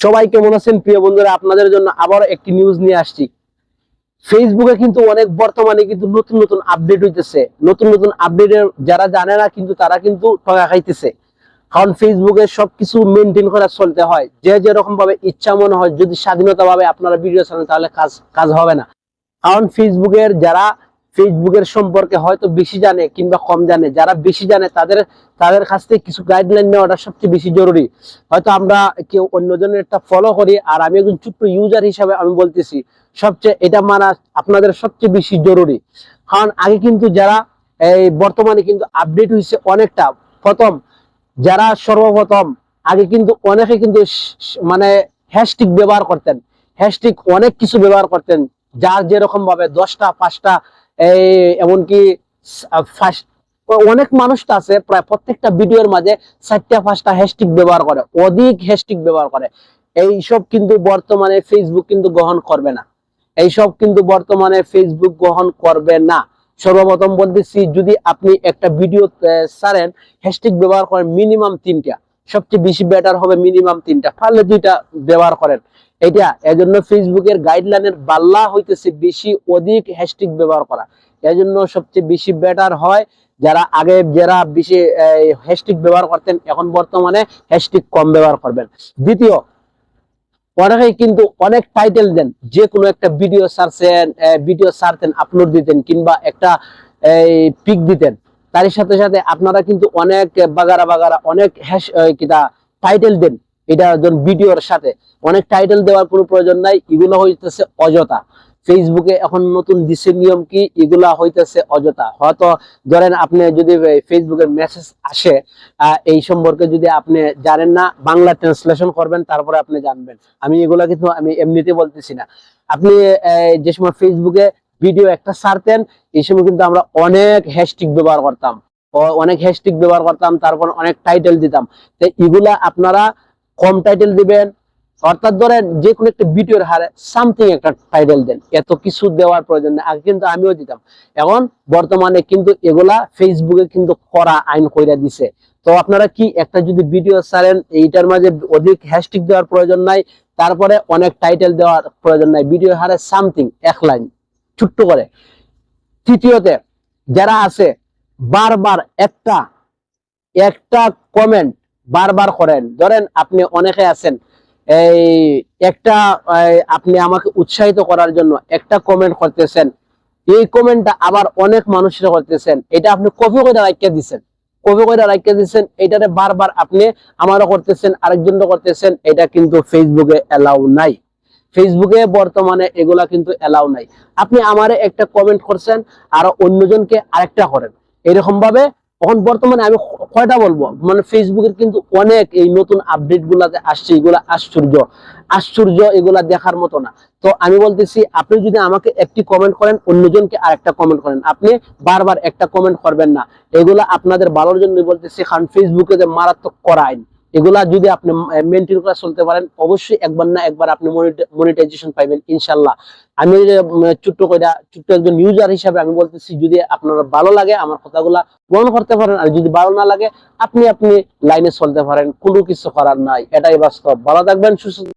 সবাই কেমন আছেন প্রিয় বন্ধুরা, আপনাদের জন্য আবার একটি নিউজ নিয়ে আসছি। ফেসবুকে কিন্তু অনেক বর্তমানে কিন্তু নতুন নতুন আপডেট হইতেছে। নতুন নতুন আপডেটের যারা জানে না কিন্তু তারা কিন্তু টকা খাইতেছে। কারণ ফেসবুকে সবকিছু মেনটেন করে চলতে হয়। যে যেরকম ভাবে ইচ্ছা মনে হয়, যদি স্বাধীনতা ভাবে আপনারা ভিডিও ছাড়েন তাহলে কাজ কাজ হবে না। কারণ ফেসবুকের যারা ফেসবুকের সম্পর্কে হয়তো বেশি জানে কিংবা কম জানে। যারা বেশি জানে, তাদের তাদের কাছ থেকে কিছু গাইডলাইন নেওয়াটা সবচেয়ে বেশি জরুরি। হয়তো আমরা কেউ অন্যজনের একটা ফলো করি, আর আমি একজন ছোট্ট ইউজার হিসাবে আমি বলতেছি, সবচেয়ে এটা মানা আপনাদের সবচেয়ে বেশি জরুরি। কারণ আগে কিন্তু যারা, এই বর্তমানে কিন্তু আপডেট হয়েছে অনেকটা। প্রথম, যারা সর্বপ্রথম, আগে কিন্তু অনেকে কিন্তু মানে হ্যাশটিক ব্যবহার করতেন। হ্যাশটিক অনেক কিছু ব্যবহার করতেন, যার যেরকম ভাবে দশটা, পাঁচটা এই, এমনকি অনেক মানুষ তো আছে, প্রায় প্রত্যেকটা ভিডিওর মাঝে চারটা, পাঁচটা হ্যাশটিক ব্যবহার করে, অধিক হ্যাশটিক ব্যবহার করে। এইসব কিন্তু বর্তমানে ফেসবুক কিন্তু গ্রহণ করবে না। এইসব কিন্তু বর্তমানে ফেসবুক গ্রহণ করবে না। সর্বপ্রথম বলতেছি, যদি আপনি একটা ভিডিও ছাড়েন হ্যাশট্যাগ ব্যবহার করেন মিনিমাম তিনটা। সবচেয়ে বেশি বেটার হবে মিনিমাম তিনটা। পারলে দুইটা ব্যবহার করেন। এটা, এজন্য ফেসবুকের গাইডলাইনের বাল্লা হইতেছে বেশি অধিক হ্যাশট্যাগ ব্যবহার করা। এজন্য সবচেয়ে বেশি বেটার হয় যারা আগে যারা বেশি হ্যাশট্যাগ ব্যবহার করতেন, এখন বর্তমানে হ্যাশট্যাগ কম ব্যবহার করবেন। দ্বিতীয় অনেকেই কিন্তু অনেক টাইটেল দেন। যে কোনো একটা ভিডিও সারছেন ভিডিও সারতেন আপলোড দিতেন, কিংবা একটা এই পিক দিতেন। তার সাথে সাথে আপনারা কিন্তু অনেক বাগারা বাগারা, অনেক হ্যাশ কিটা টাইটেল দেন। এটা ভিডিওর সাথে। অনেক টাইটেল দেওয়ার কোনো প্রয়োজন নাই। এগুলো হইতেছে অযথা। ফেসবুকে এখন নতুন দিছে নিয়ম কি? এগুলা হইতেছে অযথা। হয়তো ধরেন আপনি যদি ফেসবুকের মেসেজ আসে এই সম্পর্কে যদি আপনি জানেন না, বাংলা ট্রান্সলেশন করবেন, তারপরে আপনি জানবেন। আমি এগুলা কিন্তু আমি এমনিতে বলতেছি না। আপনি যে সময় ফেসবুকে ভিডিও একটা সারতেন এই সময় কিন্তু আমরা অনেক হ্যাশট্যাগ ব্যবহার করতাম। অনেক হ্যাশট্যাগ ব্যবহার করতাম, তারপর অনেক টাইটেল দিতাম। তো এগুলা আপনারা কম টাইটেল দিবেন, অর্থাৎ ধরেন যে কোনো একটা ভিডিওর হারে সামথিং একটা টাইটেল দেন। এত কিছু দেওয়ার প্রয়োজন নেই, আগে কিন্তু আমিও দিতাম। এখন বর্তমানে কিন্তু এগুলা ফেসবুকে কিন্তু করা আইন কইরা দিছে। তো আপনারা কি একটা যদি ভিডিও ছাড়েন, এইটার মাঝে অধিক হ্যাশট্যাগ দেওয়ার প্রয়োজন নাই, তারপরে অনেক টাইটেল দেওয়ার প্রয়োজন নাই ভিডিও হারে সামথিং এক লাইন। ছোট্ট করে। তৃতীয়তে, যারা আছে, বারবার একটা একটা কমেন্ট বারবার করেন। ধরেন আপনি অনেকে আছেন, এই একটা আপনি আমাকে উৎসাহিত করার জন্য একটা কমেন্ট করতেছেন, এই কমেন্টটা আবার অনেক মানুষেরা করতেছেন। এটা আপনি কপি করে রাখিয়ে দিচ্ছেন কপি করে রাখিয়ে দিচ্ছেন এটারে বারবার আপনি আমারও করতেছেন আরেকজনও করতেছেন, এটা কিন্তু ফেসবুকে এলাউ নাই। ফেসবুকে বর্তমানে এগুলা কিন্তু এলাউ নাই। আপনি আমারে একটা কমেন্ট করছেন, আর অন্যজনকে আরেকটা করেন। এরকম ভাবে এখন বর্তমানে আমি কয়টা বলব? মানে ফেসবুকের কিন্তু অনেক এই নতুন আপডেট গুলাতে আসছে, এগুলা আশ্চর্য। আশ্চর্য এগুলা দেখার মতো না। তো আমি বলতেছি, আপনি যদি আমাকে একটি কমেন্ট করেন, অন্যজনকে আরেকটা কমেন্ট করেন, আপনি বারবার একটা কমেন্ট করবেন না। এগুলা আপনাদের ভালোর জন্য বলতেছি, কারণ ফেসবুকে যে মারাত্মক করা আইন। এগুলা যদি আপনি মেনটেন করে চলতে পারেন, অবশ্যই একবার না একবার আপনি মনিটাইজেশন পাইবেন, ইনশাল্লাহ। আমি ছোট্ট কইরা, ছোট্ট একজন ইউজার হিসাবে আমি বলতেছি, যদি আপনার ভালো লাগে আমার কথাগুলা গ্রহণ করতে পারেন, আর যদি ভালো না লাগে, আপনি আপনি লাইনে চলতে পারেন, কোনো কিছু করার নাই। এটাই বাস্তব। ভালো থাকবেন, সুস্থ